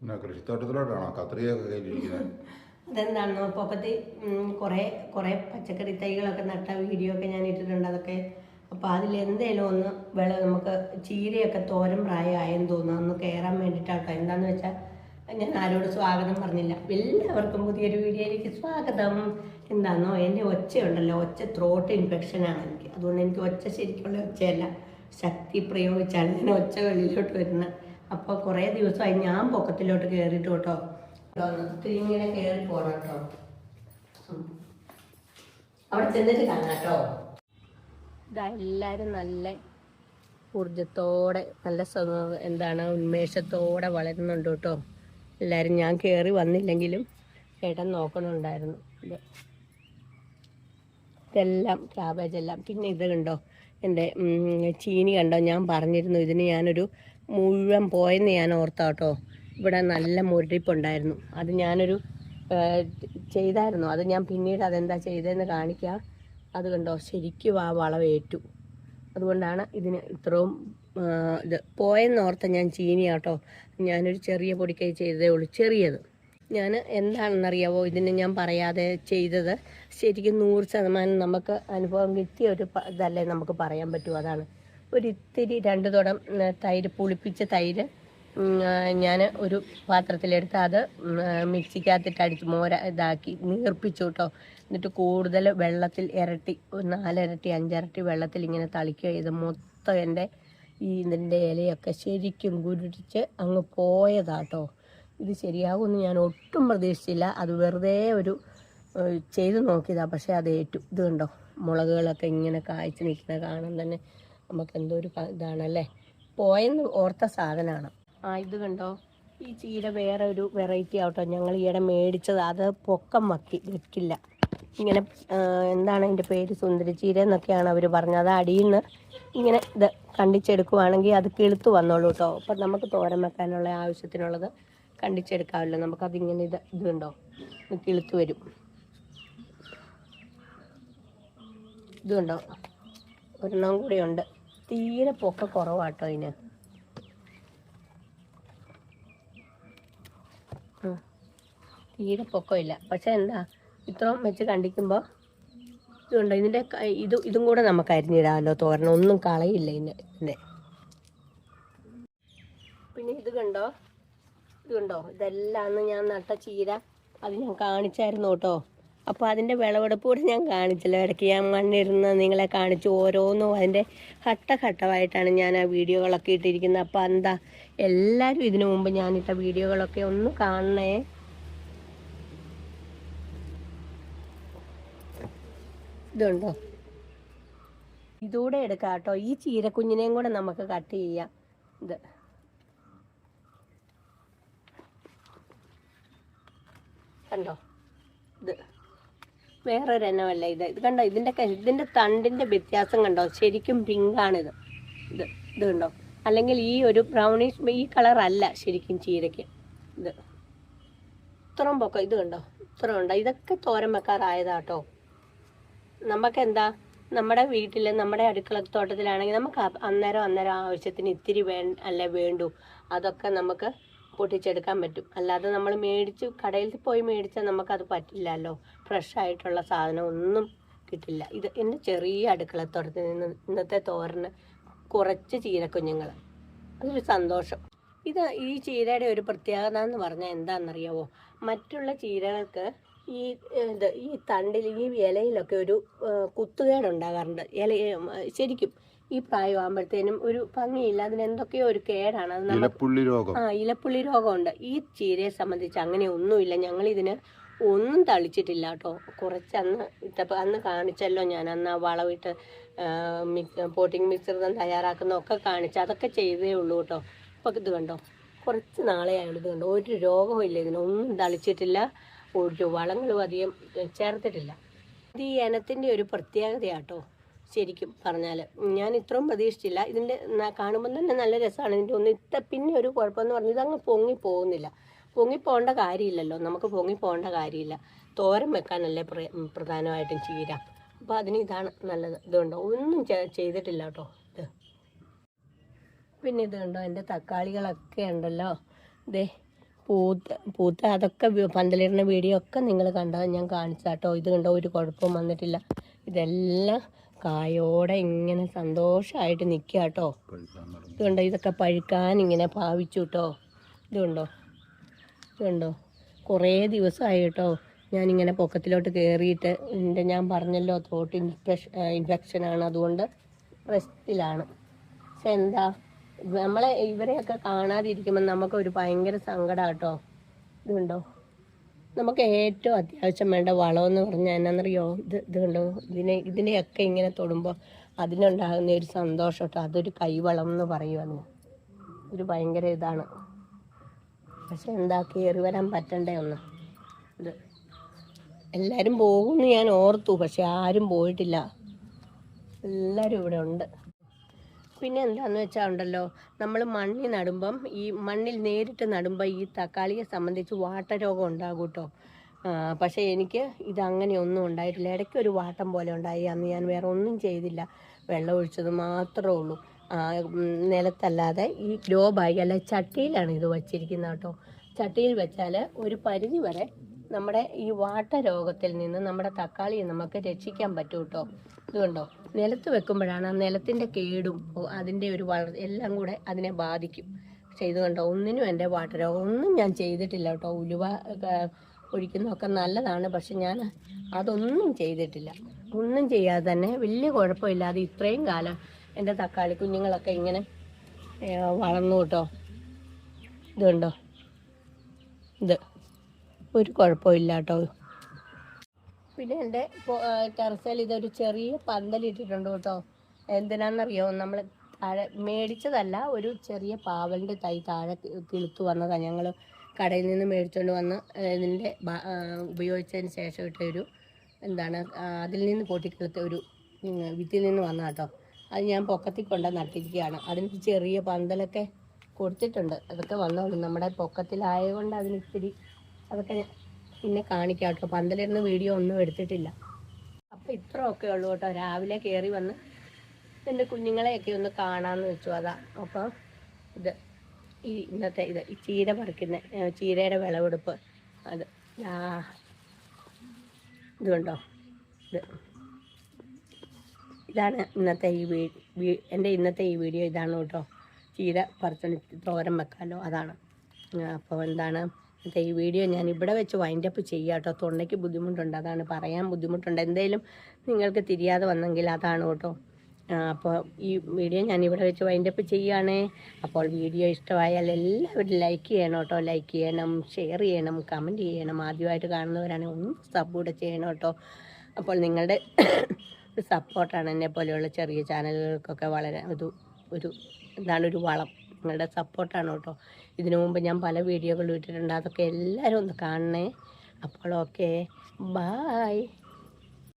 പിന്നെ കൃഷിത്തോട്ടത്തിലോട്ടാണോ? കത്രിയൊക്കെ കയ്യിലിരിക്കുന്നത് അതെന്താണെന്നോ പൊക്കത്തിൽ കുറേ കുറേ പച്ചക്കറി തൈകളൊക്കെ നട്ട വീഡിയോ ഒക്കെ ഞാൻ ഇട്ടിട്ടുണ്ട്. അതൊക്കെ അപ്പോൾ അതിൽ എന്തേലും ഒന്ന് വിള നമുക്ക് ചീരയൊക്കെ തോരൻ പ്രായമായെന്ന് തോന്നുന്നു. ഒന്ന് കയറാൻ വേണ്ടിയിട്ടാട്ടോ എന്താന്ന് വെച്ചാൽ ഞാൻ ആരോട് സ്വാഗതം പറഞ്ഞില്ല. എല്ലാവർക്കും പുതിയൊരു വീഡിയോയിലേക്ക് സ്വാഗതം. എന്താണെന്നോ എന്റെ ഒച്ചയുണ്ടല്ലോ. ഒച്ച ത്രോട്ട് ഇൻഫെക്ഷനാണ് എനിക്ക്. അതുകൊണ്ട് എനിക്ക് ഒച്ച ശരിക്കുള്ള ഒച്ചയല്ല. ശക്തി പ്രയോഗിച്ചാണ് ഞാൻ ഒച്ച വെളിയിലോട്ട് വരുന്നത്. അപ്പോൾ കുറേ ദിവസമായി ഞാൻ പൊക്കത്തിലോട്ട് കയറിയിട്ട് കേട്ടോ ഇങ്ങനെ കയറി പോകണം കേട്ടോ അവിടെ ചെന്നിട്ട് കാണാം കേട്ടോ ഇതാ എല്ലാവരും നല്ല ഊർജത്തോടെ നല്ല എന്താണ് ഉന്മേഷത്തോടെ വളരുന്നുണ്ട് കേട്ടോ. എല്ലാവരും ഞാൻ കയറി വന്നില്ലെങ്കിലും ചേട്ടൻ നോക്കണുണ്ടായിരുന്നു. ഇത് ഇതെല്ലാം ക്യാബേജ് എല്ലാം. പിന്നെ ഇത് കണ്ടോ എന്റെ ചീനി കണ്ടോ? ഞാൻ പറഞ്ഞിരുന്നു ഇതിന് ഞാനൊരു മുഴുവൻ പോയെന്ന് ഞാൻ ഓർത്താട്ടോ. ഇവിടെ നല്ല മുരടിപ്പുണ്ടായിരുന്നു. അത് ഞാനൊരു ചെയ്തായിരുന്നു. അത് ഞാൻ പിന്നീട് അതെന്താ ചെയ്തതെന്ന് കാണിക്കാം. അത് കണ്ടോ? ശരിക്കും ആ വളവേറ്റു അതുകൊണ്ടാണ് ഇതിന് ഇത്രയും ഇത് പോയെന്ന് ഓർത്ത ഞാൻ ചീനി കേട്ടോ ഞാനൊരു ചെറിയ പൊടിക്കൈ ചെയ്തതേ ഉള്ളൂ. ചെറിയത്. ഞാൻ എന്താണെന്നറിയാവോ? ഇതിന് ഞാൻ പറയാതെ ചെയ്തത് ശരിക്കും നൂറ് ശതമാനം നമുക്ക് അനുഭവം കിട്ടിയ ഒരു ഇതല്ലേ നമുക്ക് പറയാൻ പറ്റൂ. അതാണ്. ഒരു ഇത്തിരി രണ്ട് തുടം തൈര് പുളിപ്പിച്ച തൈര് ഞാൻ ഒരു പാത്രത്തിലെടുത്ത് അത് മിക്സിക്കകത്തിട്ട് അടിച്ച് മോര ഇതാക്കി നീർപ്പിച്ചു കേട്ടോ എന്നിട്ട് കൂടുതൽ വെള്ളത്തിൽ ഇരട്ടി നാലിരട്ടി അഞ്ചിരട്ടി വെള്ളത്തിൽ ഇങ്ങനെ തളിക്കുക. ഇത് മൊത്തം എന്റെ ഈ ഇതിന്റെ ഇലയൊക്കെ ശരിക്കും ഗുരുടിച്ച് അങ്ങ് പോയതാട്ടോ. ഇത് ശരിയാകുമെന്ന് ഞാൻ ഒട്ടും പ്രതീക്ഷിച്ചില്ല. അത് വെറുതെ ഒരു ചെയ്ത് നോക്കിയതാണ് പക്ഷേ അത് ഏറ്റു ഇത് കണ്ടോ? മുളകുകളൊക്കെ ഇങ്ങനെ കായ്ച്ചു നിൽക്കുന്ന കാണാൻ തന്നെ നമുക്ക് എന്തോ ഒരു ഇതാണല്ലേ? പോയെന്ന് ഓർത്ത സാധനമാണ് ആ ഇത് കണ്ടോ? ഈ ചീര വേറെ ഒരു വെറൈറ്റി ആവട്ടോ ഞങ്ങൾ ഈയിടെ മേടിച്ചത്. അത് പൊക്കം വക്കി വെക്കില്ല. ഇങ്ങനെ എന്താണ് അതിന്റെ പേര്? സുന്ദരി ചീര എന്നൊക്കെയാണ് അവർ പറഞ്ഞത്. അത് അടിയിൽ നിന്ന് ഇങ്ങനെ ഇത് കണ്ടിച്ചെടുക്കുവാണെങ്കിൽ അത് കിളുത്ത് വന്നോളൂ കേട്ടോ അപ്പം നമുക്ക് തോരൻ വെക്കാനുള്ള ആവശ്യത്തിനുള്ളത് കണ്ടിച്ചെടുക്കാമല്ലോ. നമുക്കതിങ്ങനെ ഇത് ഇതുണ്ടോ ഇത് കിളുത്ത് വരും. ഇതുണ്ടോ ഒരെണ്ണം കൂടെ ഉണ്ട്. തീരെ പൊക്ക കുറവാട്ടോ അതിന്. തീരെ പൊക്കമില്ല. പക്ഷെ എന്താ ഇത്രയും വെച്ച് കണ്ടിക്കുമ്പോൾ ഇതുണ്ടോ. ഇതിന്റെ ഇത് ഇതും കൂടെ നമുക്ക് അരിഞ്ഞിടാമല്ലോ തോരണം ഒന്നും കളയില്ല ഇതിന്റെ പിന്നെ ഇത് കണ്ടോ? ഇത് കണ്ടോ? ഇതെല്ലാം ഞാൻ നട്ട ചീര അത് ഞാൻ കാണിച്ചായിരുന്നു കേട്ടോ. അപ്പോൾ അതിന്റെ വിളവെടുപ്പ് കൂടെ ഞാൻ കാണിച്ചല്ലോ. ഇടയ്ക്ക് ഞാൻ മണ്ണിരുന്ന് നിങ്ങളെ കാണിച്ചു ഓരോന്നും. അതിന്റെ ഘട്ടഘട്ടമായിട്ടാണ് ഞാൻ ആ വീഡിയോകളൊക്കെ ഇട്ടിരിക്കുന്നത്. അപ്പോൾ എന്താ എല്ലാവരും ഇതിനു മുമ്പ് ഞാനിട്ട വീഡിയോകളൊക്കെ ഒന്ന് കാണണേ. ഇതുണ്ടോ? ഇതൂടെ എടുക്കാം കേട്ടോ. ഈ ചീരക്കുഞ്ഞിനെയും കൂടെ നമുക്ക് കട്ട് ചെയ്യാം. ഇത്. കണ്ടോ? ഇത്. വേറൊരു എണ്ണമല്ല ഇത് ഇത് കണ്ടോ ഇതിന്റെ ഇതിന്റെ തണ്ടിന്റെ വ്യത്യാസം കണ്ടോ? ശരിക്കും പിങ്കാണിത്. ഇത് ഇത് കണ്ടോ? അല്ലെങ്കിൽ ഈ ഒരു ബ്രൗണിഷ് ഈ കളർ അല്ല ശരിക്കും ചീരയ്ക്ക്. ഇത്. ഇത്രയും പൊക്കം ഇത് കണ്ടോ? ഇത്ര ഉണ്ടോ. ഇതൊക്കെ തോരൻ വെക്കാറായതാട്ടോ. നമുക്ക് എന്താ നമ്മുടെ വീട്ടിൽ നമ്മുടെ അടുക്കള തോട്ടത്തിലാണെങ്കിൽ നമുക്ക് അന്നേരം അന്നേരം ആവശ്യത്തിന് ഇത്തിരി വേ അല്ലേ വേണ്ടു. അതൊക്കെ നമുക്ക് പൊട്ടിച്ചെടുക്കാൻ പറ്റും. അല്ലാതെ നമ്മൾ മേടിച്ച് കടയിൽ പോയി മേടിച്ചാൽ നമുക്കത് പറ്റില്ലല്ലോ. ഫ്രഷ് ആയിട്ടുള്ള സാധനം ഒന്നും കിട്ടില്ല. ഇത് എന്റെ ചെറിയ അടുക്കളത്തോട്ടത്തിൽ നിന്ന് ഇന്നത്തെ തോരന് കുറച്ച് ചീരക്കുഞ്ഞുങ്ങൾ അതൊരു സന്തോഷം. ഇത് ഈ ചീരയുടെ ഒരു പ്രത്യേകത എന്ന് പറഞ്ഞാൽ എന്താണെന്നറിയാവോ? മറ്റുള്ള ചീരകൾക്ക് ഈ ഇത് ഈ തണ്ടിൽ ഈ ഇലയിലൊക്കെ ഒരു കുത്തുകേടുണ്ടാകാറുണ്ട്. ഇല ശരിക്കും ഈ പ്രായമാകുമ്പോഴത്തേനും ഒരു ഭംഗിയില്ല അതിന് എന്തൊക്കെയോ ഒരു കേടാണ്. അത് ഇലപ്പുള്ളി രോഗം. ആ ഇലപ്പുള്ളി രോഗമുണ്ട്. ഈ ചീരയെ സംബന്ധിച്ച് അങ്ങനെ ഒന്നുമില്ല. ഞങ്ങൾ ഇതിന് ഒന്നും തളിച്ചിട്ടില്ല കേട്ടോ. കുറച്ച് അന്ന് ഇട്ടപ്പോൾ അന്ന് കാണിച്ചല്ലോ ഞാൻ. അന്ന് ആ വളവിട്ട് പോട്ടിംഗ് തയ്യാറാക്കുന്ന തയ്യാറാക്കുന്നതൊക്കെ കാണിച്ച് അതൊക്കെ ചെയ്തേ ഉള്ളൂ കേട്ടോ. അപ്പോൾ ഇത് കണ്ടോ? കുറച്ച് നാളെ ആയുള്ളൂ ഇത് കണ്ടോ? ഒരു രോഗവും ഇല്ല ഇതിനൊന്നും തളിച്ചിട്ടില്ല. ഒരു വളങ്ങളും അധികം ചേർത്തിട്ടില്ല. ഇത് ഈ ഇനത്തിന്റെ ഒരു പ്രത്യേകതയാട്ടോ ശരിക്കും പറഞ്ഞാൽ ഞാൻ ഇത്രയും പ്രതീക്ഷിച്ചില്ല. ഇതിന്റെ കാണുമ്പോൾ തന്നെ നല്ല രസമാണ് ഇതിന്റെ ഒന്ന് ഇത്ത പിന്നെ ഒരു കുഴപ്പമെന്ന് പറഞ്ഞാൽ ഇതങ്ങ് പൊങ്ങി പോകുന്നില്ല. പൊങ്ങി പോകേണ്ട കാര്യമില്ലല്ലോ. നമുക്ക് പൊങ്ങി പോകേണ്ട കാര്യമില്ല. തോരൻ വെക്കാനല്ലേ പ്ര- പ്രധാനമായിട്ടും ചീര. അപ്പോൾ അതിന് ഇതാണ് നല്ലത്. ഇതുണ്ടോ ഒന്നും ചെയ്തിട്ടില്ല കേട്ടോ ഇത്. പിന്നെ ഇതുണ്ടോ എന്റെ തക്കാളികളൊക്കെ ഉണ്ടല്ലോ. ദേ പൂത്ത് പൂത്ത് അതൊക്കെ പന്തലിടുന്ന വീഡിയോ ഒക്കെ നിങ്ങൾ കണ്ടോ ഞാൻ കാണിച്ചാട്ടോ ഇത് കണ്ടോ? ഒരു കുഴപ്പവും വന്നിട്ടില്ല. ഇതെല്ലാം കായോടെ ഇങ്ങനെ സന്തോഷമായിട്ട് നിൽക്കുക കേട്ടോ പഴുക്കാൻ തുടങ്ങി ഇത് കണ്ടോ ഇതൊക്കെ പഴുക്കാൻ ഇങ്ങനെ ഭാവിച്ചു കേട്ടോ ഇതുണ്ടോ? ഇതുണ്ടോ? കുറേ ദിവസമായി കേട്ടോ ഞാനിങ്ങനെ പൊക്കത്തിലോട്ട് കയറിയിട്ട് എന്റെ ഞാൻ പറഞ്ഞല്ലോ ത്രോട്ട് ഇൻഫെക്ഷൻ ഇൻഫെക്ഷനാണ് അതുകൊണ്ട് റെസ്റ്റിലാണ്. പക്ഷെ എന്താ നമ്മളെ ഇവരെയൊക്കെ കാണാതിരിക്കുമ്പോൾ നമുക്കൊരു ഭയങ്കര സങ്കടം കേട്ടോ ഇതുണ്ടോ? നമുക്ക് ഏറ്റവും അത്യാവശ്യം വേണ്ട വളമെന്ന് പറഞ്ഞാൽ എന്നാണെന്നറിയോ ഇത് ഇത് കണ്ടോ? ഇതിനെ ഇതിനെയൊക്കെ ഇങ്ങനെ തൊടുമ്പോൾ അതിനുണ്ടാകുന്ന ഒരു സന്തോഷം കേട്ടോ. അതൊരു കൈവളം എന്ന് പറയുമെന്ന് ഒരു ഭയങ്കര ഇതാണ്. പക്ഷെ എന്താ കയറി വരാൻ പറ്റണ്ടേ ഒന്ന്? ഇത് എല്ലാവരും പോകുമെന്ന് ഞാൻ ഓർത്തു. പക്ഷെ ആരും പോയിട്ടില്ല. എല്ലാവരും ഇവിടെ ഉണ്ട്. പിന്നെ എന്താന്ന് വെച്ചാൽ ഉണ്ടല്ലോ നമ്മൾ മണ്ണിൽ നടുമ്പം ഈ മണ്ണിൽ നേരിട്ട് നടുമ്പോൾ ഈ തക്കാളിയെ സംബന്ധിച്ച് വാട്ടരോഗം ഉണ്ടാകും കേട്ടോ. പക്ഷേ എനിക്ക് ഇതങ്ങനെ ഒന്നും ഉണ്ടായിട്ടില്ല. ഇടയ്ക്ക് ഒരു വാട്ടം പോലെ ഉണ്ടായി. അന്ന് ഞാൻ വേറെ ഒന്നും ചെയ്തില്ല. വെള്ളം ഒഴിച്ചത് മാത്രമേ ഉള്ളൂ. നിലത്തല്ലാതെ ഈ ഗ്രോ ബാഗ് അല്ല ചട്ടിയിലാണ് ഇത് വച്ചിരിക്കുന്നത് കേട്ടോ. ചട്ടിയിൽ വെച്ചാൽ ഒരു പരിധി വരെ നമ്മുടെ ഈ വാട്ട രോഗത്തിൽ നിന്ന് നമ്മുടെ തക്കാളിയെ നമുക്ക് രക്ഷിക്കാൻ പറ്റും കേട്ടോ ഇതുകൊണ്ടോ നിലത്ത് വെക്കുമ്പോഴാണ് ആ നിലത്തിന്റെ കേടും അതിന്റെ ഒരു വളർ എല്ലാം കൂടെ അതിനെ ബാധിക്കും. പക്ഷെ ഇതുകൊണ്ടോ കണ്ടോ? ഒന്നിനും എന്റെ വാട്ടരോഗം ഒന്നും ഞാൻ ചെയ്തിട്ടില്ല കേട്ടോ ഉലുവ ഒഴിക്കുന്നതൊക്കെ നല്ലതാണ് പക്ഷെ ഞാൻ അതൊന്നും ചെയ്തിട്ടില്ല. ഒന്നും ചെയ്യാതെ തന്നെ വലിയ കുഴപ്പമില്ലാതെ ഇത്രയും കാലം എന്റെ തക്കാളി കുഞ്ഞുങ്ങളൊക്കെ ഇങ്ങനെ വളർന്നു കേട്ടോ ഇതുണ്ടോ? ഇത്. ഒരു കുഴപ്പമില്ല കേട്ടോ പിന്നെ എന്റെ ടെറസയിൽ ഇതൊരു ചെറിയ പന്തലിട്ടിട്ടുണ്ട് കേട്ടോ. എന്തിനാണെന്നറിയോ നമ്മൾ താഴെ മേടിച്ചതല്ല ഒരു ചെറിയ പാവലിന്റെ തൈ താഴെ കിളുത്തു വന്നതാണ് ഞങ്ങൾ കടയിൽ നിന്ന് മേടിച്ചുകൊണ്ട് വന്ന് ഇതിന്റെ ഉപയോഗിച്ചതിന് ശേഷം ഇട്ട ഒരു എന്താണ് അതിൽ നിന്ന് പൊട്ടിക്കിളുത്ത ഒരു വിത്തിൽ നിന്ന് വന്ന കേട്ടോ. അത് ഞാൻ പൊക്കത്തിൽ കൊണ്ട് നട്ടിരിക്കുകയാണ്. അതിന് ചെറിയ പന്തലൊക്കെ കൊടുത്തിട്ടുണ്ട്. അതൊക്കെ വന്നോളൂ. നമ്മുടെ പൊക്കത്തിലായതുകൊണ്ട് അതിന് ഇത്തിരി അതൊക്കെ പിന്നെ കാണിക്കാം കേട്ടോ. പന്തലിരുന്ന് വീഡിയോ ഒന്നും എടുത്തിട്ടില്ല. അപ്പം ഇത്രയൊക്കെ ഉള്ളൂ കേട്ടോ. രാവിലെ കയറി വന്ന് എന്റെ കുഞ്ഞുങ്ങളെയൊക്കെ ഒന്ന് കാണാമെന്ന് വെച്ചു. അതാ. അപ്പോൾ ഇത് ഈ ഇന്നത്തെ ഇത് ഈ ചീര പറിക്കുന്ന ചീരയുടെ വിളവെടുപ്പ്. അത് ആ ഇത് കണ്ടോ? ഇത്. ഇതാണ് ഇന്നത്തെ ഈ വീ എന്റെ ഇന്നത്തെ ഈ വീഡിയോ ഇതാണ് കേട്ടോ. ചീര പറിച്ചോണ്ട് തോരൻ വെക്കാമല്ലോ അതാണ്. അപ്പോൾ എന്താണ്? ഇന്നത്തെ ഈ വീഡിയോ ഞാൻ ഇവിടെ വെച്ച് വൈൻഡപ്പ് ചെയ്യാം കേട്ടോ തൊണ്ടയ്ക്ക് ബുദ്ധിമുട്ടുണ്ട് അതാണ് പറയാൻ ബുദ്ധിമുട്ടുണ്ട്. എന്തെങ്കിലും നിങ്ങൾക്ക് തിരിയാതെ വന്നെങ്കിൽ അതാണ് കേട്ടോ. അപ്പോൾ ഈ വീഡിയോ ഞാൻ ഇവിടെ വെച്ച് വൈൻഡപ്പ് ചെയ്യുകയാണേ. അപ്പോൾ വീഡിയോ ഇഷ്ടമായാൽ എല്ലാവരും ലൈക്ക് ചെയ്യണം കേട്ടോ. ലൈക്ക് ചെയ്യണം ഷെയർ ചെയ്യണം കമന്റ് ചെയ്യണം. ആദ്യമായിട്ട് കാണുന്നവരാണെങ്കിൽ ഒന്ന് സപ്പോർട്ട് ചെയ്യണം കേട്ടോ. അപ്പോൾ നിങ്ങളുടെ സപ്പോർട്ടാണ് എന്നെ പോലെയുള്ള ചെറിയ ചാനലുകൾക്കൊക്കെ വളരെ ഒരു ഒരു എന്താണ് ഒരു വളം. നിങ്ങളുടെ സപ്പോർട്ടാണ് കേട്ടോ. ഇതിനു മുമ്പ് ഞാൻ പല വീഡിയോകളും ഇട്ടിട്ടുണ്ട്. അതൊക്കെ എല്ലാവരും ഒന്ന് കാണണേ. അപ്പോൾ ഓക്കെ ബായ്